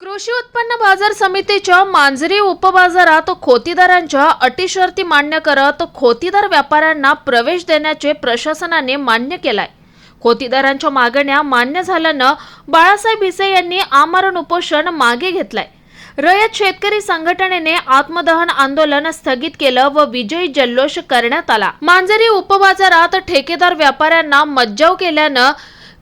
कृषी उत्पन्न बाजार समितीच्या मांजरी उपबाजारात खोतीदारांच्या अटी शर्ती मान्य करत खोतीदार व्यापाऱ्यांना प्रवेश देण्याचे प्रशासनाने मान्य केलाय. खोतीदारांच्या मागण्या मान्य झाल्यानं बाळासाहेब भिसे यांनी आमरण उपोषण मागे घेतलंय. रयत शेतकरी संघटनेने आत्मदहन आंदोलन स्थगित केलं व विजयी जल्लोष करण्यात आला. मांजरी उपबाजारात ठेकेदार व्यापाऱ्यांना मज्जाव केल्यानं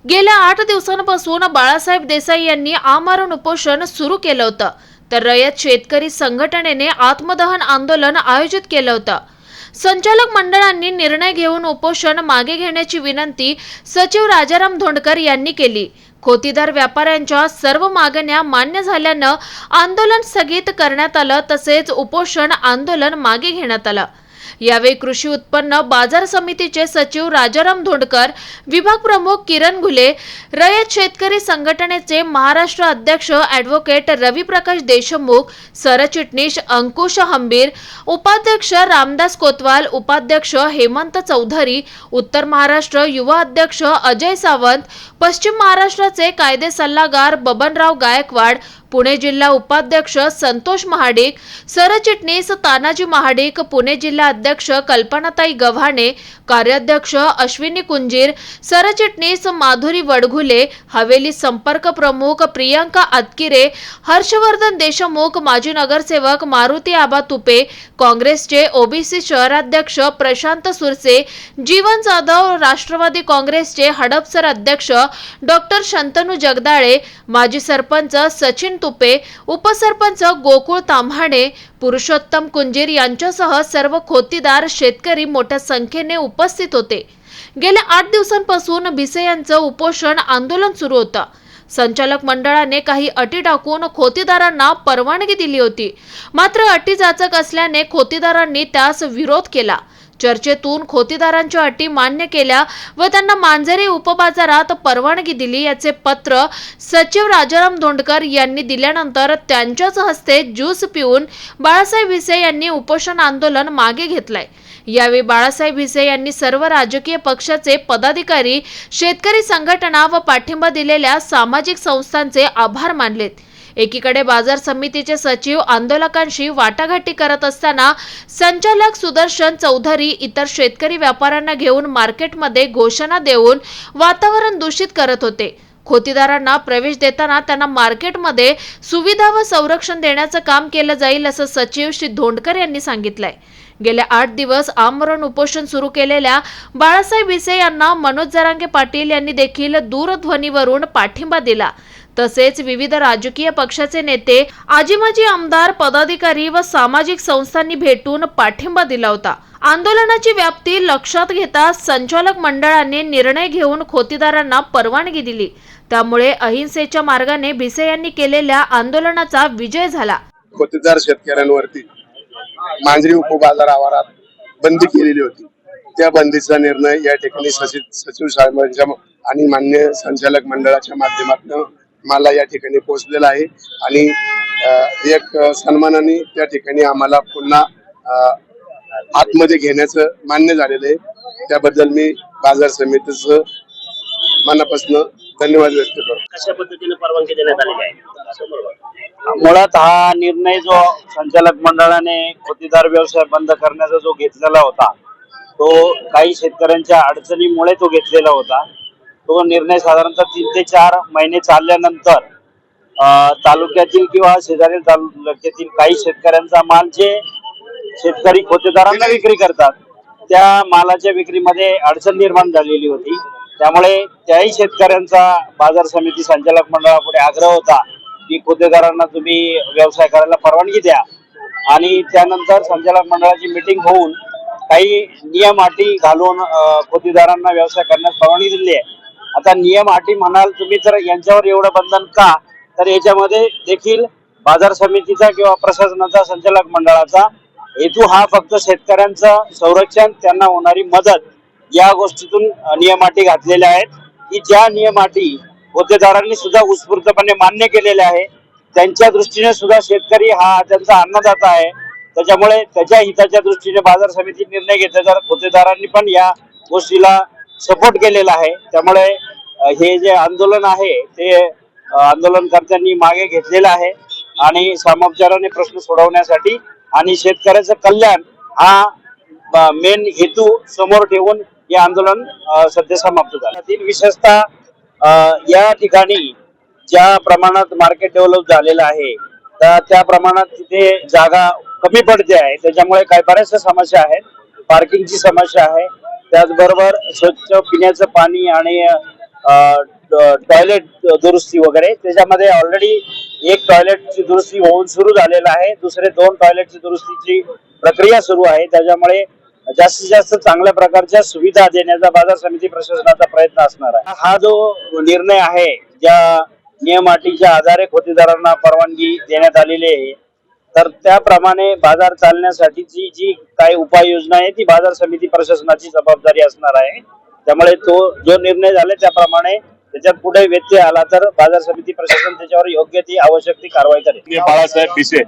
गेल्या आठ दिवसांपासून बाळासाहेब देसाई यांनी आमरण उपोषण सुरू केलं होतं. तर रयत शेतकरी संघटनेने आत्मदहन आंदोलन आयोजित केलं होतं. संचालक मंडळांनी निर्णय घेऊन उपोषण मागे घेण्याची विनंती सचिव राजाराम धोंडकर यांनी केली. खोतीदार व्यापाऱ्यांच्या सर्व मागण्या मान्य झाल्यानं आंदोलन स्थगित करण्यात आलं तसेच उपोषण आंदोलन मागे घेण्यात आलं. यावेळी कृषी उत्पन्न बाजार समितीचे सचिव राजाराम धोंडकर विभाग प्रमुख किरण घुले रयत शेतकरी संघटनेचे महाराष्ट्र अध्यक्ष ॲडव्होकेट रविप्रकाश देशमुख सरचिटणीस अंकुश हंबीर उपाध्यक्ष रामदास कोतवाल उपाध्यक्ष हेमंत चौधरी उत्तर महाराष्ट्र युवा अध्यक्ष अजय सावंत पश्चिम महाराष्ट्राचे कायदे सल्लागार बबनराव गायकवाड पुणे जिल्हा उपाध्यक्ष संतोष महाडिक सरचिटणीस तानाजी महाडिक पुणे जिल्हा अध्यक्ष कल्पनाताई गव्हाणे कार्याध्यक्ष अश्विनी कुंजीर सरचिटणीस माधुरी वडघुले हवेली संपर्क प्रमुख प्रियांका आतकिरे हर्षवर्धन देशमुख माजी नगरसेवक मारुती आबा तुपे काँग्रेसचे ओबीसी शहराध्यक्ष प्रशांत सुरसे जीवन जाधव राष्ट्रवादी काँग्रेसचे हडपसर अध्यक्ष डॉक्टर शंतनू जगदाळे माजी सरपंच सचिन तुपे उपसरपंच गोकुळ ताम्हाणे पुरुषोत्तम कुंजीर यांच्यासह सर्व खोतीदार शेतकरी मोठ्या संख्येने उपस्थित होते. गेल्या आठ दिवसांपासून भिसे यांचं उपोषण आंदोलन सुरू होतं. संचालक मंडळाने काही अटी टाकून खोतीदारांना परवानगी दिली होती. मात्र अटी जाचक असल्याने खोतीदारांनी त्यास विरोध केला. चर्चेतून खोतीदारांच्या अटी मान्य केल्या व त्यांना मांजरी उपबाजारात परवानगी दिली याचे पत्र सचिव राजाराम धोंडकर यांनी दिल्यानंतर त्यांच्याच हस्ते ज्यूस पिऊन बाळासाहेब भिसे यांनी उपोषण आंदोलन मागे घेतलंय. यावेळी बाळासाहेब भिसे यांनी सर्व राजकीय पक्षाचे पदाधिकारी शेतकरी संघटना व पाठिंबा दिलेल्या सामाजिक संस्थांचे आभार मानलेत. एकीकडे बाजार समितीचे सचिव आंदोलकांशी वाटाघाटी करत असताना संचालक सुदर्शन चौधरी इतर शेतकरी व्यापाऱ्यांना घेऊन मार्केटमध्ये घोषणा देऊन वातावरण दूषित करत होते. खोतीदारांना प्रवेश देताना त्यांना मार्केटमध्ये सुविधा व संरक्षण देण्याचं काम केलं जाईल असं सचिव श्री धोंडकर यांनी सांगितलंय. गेल्या आठ दिवस आमरण उपोषण सुरू केलेल्या बाळासाहेब भिसे यांना मनोज जरांगे पाटील यांनी देखील दूरध्वनीवरून पाठिंबा दिला. तसेच विविध राजकीय पक्षाचे नेते आजी माजी आमदार पदाधिकारी व सामाजिक संस्थांनी भेटून पाठिंबा दिला होता. आंदोलनाची व्याप्ती लक्षात घेता संचालक मंडळाने निर्णय घेऊन खोतीदारांना परवानगी दिली. त्यामुळे अहिंसेच्या मार्गाने भिसे यांनी केलेल्या आंदोलनाचा विजय झाला. खोतीदार शेतकऱ्यांवरती मांजरी उपबाजार आवारात बंदी केलेली होती. त्या बंदीचा निर्णय या ठिकाणी सचिव साहेबांच्या आणि मान्य संचालक मंडळाच्या माध्यमातून मला या ठिकाणी पोहोचलेला आहे. आणि एक सन्मानाने त्या ठिकाणी आम्हाला पुन्हा आतमध्ये घेण्याचं मान्य झालेलं आहे. त्याबद्दल मी बाजार समितीचं मनापासून धन्यवाद व्यक्त करतो. कशा पद्धतीने परवानगी देण्यात आलेली आहे? मुळात हा निर्णय जो संचालक मंडळाने खोतीदार व्यवसाय बंद करण्याचा जो घेतलेला होता तो काही शेतकऱ्यांच्या अडचणीमुळे तो घेतलेला होता. तो निर्णय साधारणतः तीन ते चार महिने चालल्यानंतर अं, तालुक्यातील किंवा शेजारील तालुक्यातील काही शेतकऱ्यांचा माल जे शेतकरी खोतेदारांना विक्री करतात त्या मालाच्या विक्रीमध्ये अडचण निर्माण झालेली होती. त्यामुळे त्याही शेतकऱ्यांचा बाजार समिती संचालक मंडळापुढे आग्रह होता की खोतेदारांना तुम्ही व्यवसाय करायला परवानगी द्या. आणि त्यानंतर संचालक मंडळाची मिटिंग होऊन काही नियम अटी घालून खोतेदारांना व्यवसाय करण्यास परवानगी दिली आहे. आता नियम अटी म्हणाल तुम्ही तर यांच्यावर एवढं बंधन का? तर याच्यामध्ये देखील बाजार समितीचा किंवा प्रशासनाचा संचालक मंडळाचा हेतू हा फक्त शेतकऱ्यांचं संरक्षण त्यांना होणारी मदत या गोष्टीतून नियमाटी घातलेल्या आहेत. की ज्या नियमाटी अटी सुद्धा उत्स्फूर्तपणे मान्य केलेले आहे त्यांच्या दृष्टीने सुद्धा शेतकरी हा त्यांचा अन्नदाता आहे. त्याच्यामुळे त्याच्या हिताच्या दृष्टीने बाजार समिती निर्णय घेतला तर होतेदारांनी पण या गोष्टीला सपोर्ट केलेला आहे. त्यामुळे हे जे आंदोलन आहे ते आंदोलनकर्त्यांनी मागे घेतलेलं आहे आणि सामोपचाराने प्रश्न सोडवण्यासाठी आणि शेतकऱ्याचं कल्याण हा मेन हेतू समोर ठेवून हे आंदोलन सध्या समाप्त झालं. विशेषतः या ठिकाणी ज्या प्रमाणात मार्केट डेव्हलप झालेलं आहे तर त्या प्रमाणात तिथे जागा कमी पडते आहे. त्याच्यामुळे काही बऱ्याचशा समस्या आहेत. पार्किंगची समस्या आहे. त्याचबरोबर स्वच्छ पिण्याचं पाणी आणि टॉयलेट दुरुस्ती वगैरे. त्याच्यामध्ये ऑलरेडी एक टॉयलेटची दुरुस्ती होऊन सुरू झालेलं आहे. दुसरे दोन टॉयलेटची दुरुस्तीची प्रक्रिया सुरू आहे. त्याच्यामुळे जास्तीत जास्त चांगल्या प्रकारच्या सुविधा देण्याचा बाजार समिती प्रशासनाचा प्रयत्न असणार आहे. हा जो निर्णय आहे ज्या नियम अटीच्या आधारे खोतेदारांना परवानगी देण्यात आलेली आहे तर त्याप्रमाणे बाजार चालण्यासाठीची जी काही उपाययोजना आहे ती बाजार समिती प्रशासनाची जबाबदारी असणार आहे. त्यामुळे तो जो निर्णय झाला त्याप्रमाणे त्याच्यात पुढे व्यत्यय आला तर बाजार समिती प्रशासन त्याच्यावर योग्य ती आवश्यक ती कारवाई करेल. बाळासाहेब पिसे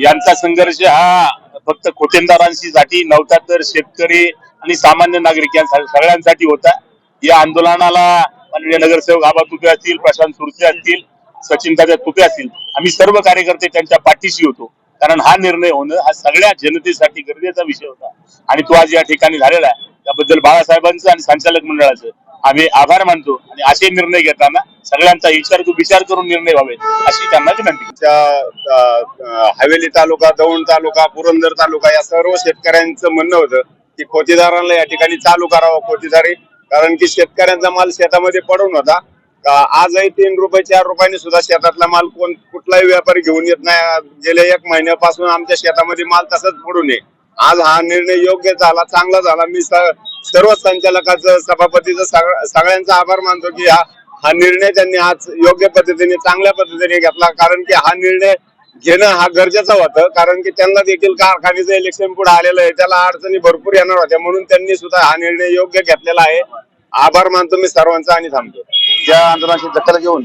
यांचा संघर्ष हा फक्त खोतेंदारांशी साठी नव्हता तर शेतकरी आणि सामान्य नागरिक सगळ्यांसाठी होता. या आंदोलनाला माननीय नगरसेवक आबा तुपे असतील प्रशांत सुरते असतील सचिन दादा तुपे असतील आम्ही सर्व कार्यकर्ते त्यांच्या पाठीशी होतो. कारण हा निर्णय होणं हा सगळ्या जनतेसाठी गरजेचा विषय होता. आणि तो आज या ठिकाणी झालेला आहे. त्याबद्दल बाळासाहेबांचं आणि संचालक मंडळाचं आम्ही आभार मानतो आणि असे निर्णय घेताना सगळ्यांचा विचार विचार करून निर्णय व्हावे अशी त्यांना विनंती. हवेली तालुका दौंड तालुका पुरंदर तालुका या सर्व शेतकऱ्यांचं म्हणणं होतं की खोतीदारांना या ठिकाणी चालू करावं खोतीदारी. कारण की शेतकऱ्यांचा माल शेतामध्ये पडून होता. आजही तीन रुपये चार रुपयाने सुद्धा शेतातला माल कोण कुठलाही व्यापारी घेऊन येत नाही. गेल्या एक महिन्यापासून आमच्या शेतामध्ये माल तसाच पडून नये आज हा निर्णय योग्य झाला चांगला झाला. मी सर्व संचालकाचं सभापतीचं सगळ्यांचा आभार मानतो की हा हा निर्णय त्यांनी आज योग्य पद्धतीने चांगल्या पद्धतीने घेतला. कारण की हा निर्णय घेणं हा गरजेचा होतं. कारण की त्यांना देखील कारखान्याचं इलेक्शन पुढे आलेलं आहे. त्याला अडचणी भरपूर येणार होत्या. म्हणून त्यांनी सुद्धा हा निर्णय योग्य घेतलेला आहे. आभार मानतो मी सर्वांचा आणि थांबतो. त्या आंदोलनाची दखल घेऊन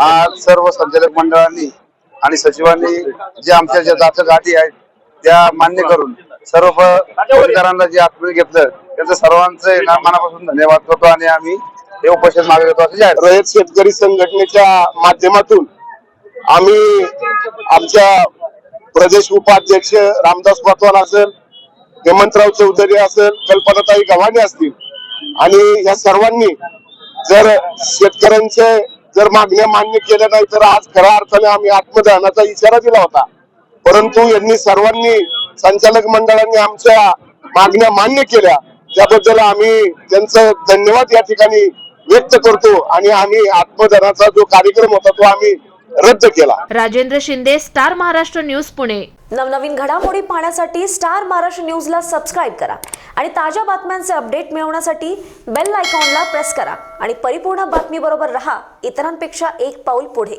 आज सर्व संचालक मंडळांनी आणि सचिवांनी जे आमच्या ज्या जाचक अटी आहेत त्या मान्य करून सर्व पदवीधरांना जे आत्महत्या घेतलं त्यांचं सर्वांचं आहे ना मनापासून धन्यवाद करतो आणि आम्ही हे उपोषण मागे घेतो. असं जाहीर. रयत शेतकरी संघटनेच्या माध्यमातून आम्ही आमच्या प्रदेश उपाध्यक्ष रामदास पाटवाल असेल हेमंतराव चौधरी असेल कल्पनाताई गव्हाणे असतील. आणि या सर्वांनी जर शेतकऱ्यांचे जर मागण्या मान्य केल्या नाही तर आज खऱ्या अर्थाने आम्ही आत्मदहनाचा इशारा दिला होता. परंतु यांनी सर्वांनी संचालक मंडळांनी आमच्या मागण्या मान्य केल्या. त्याबद्दल आम्ही त्यांचं धन्यवाद या ठिकाणी व्यक्त करतो आणि आम्ही आत्मदहनाचा जो कार्यक्रम होता तो आम्ही रद्द केला. Rajendra Shinde Star Maharashtra News Pune. नवनवीन घडामोडी पाहण्यासाठी स्टार महाराष्ट्र न्यूजला सबस्क्राईब करा आणि ताज्या बातम्यांचे अपडेट मिळवण्यासाठी बेल आयकॉनला प्रेस करा. आणि परिपूर्ण बातमीबरोबर रहा. इतरांपेक्षा एक पाऊल पुढे.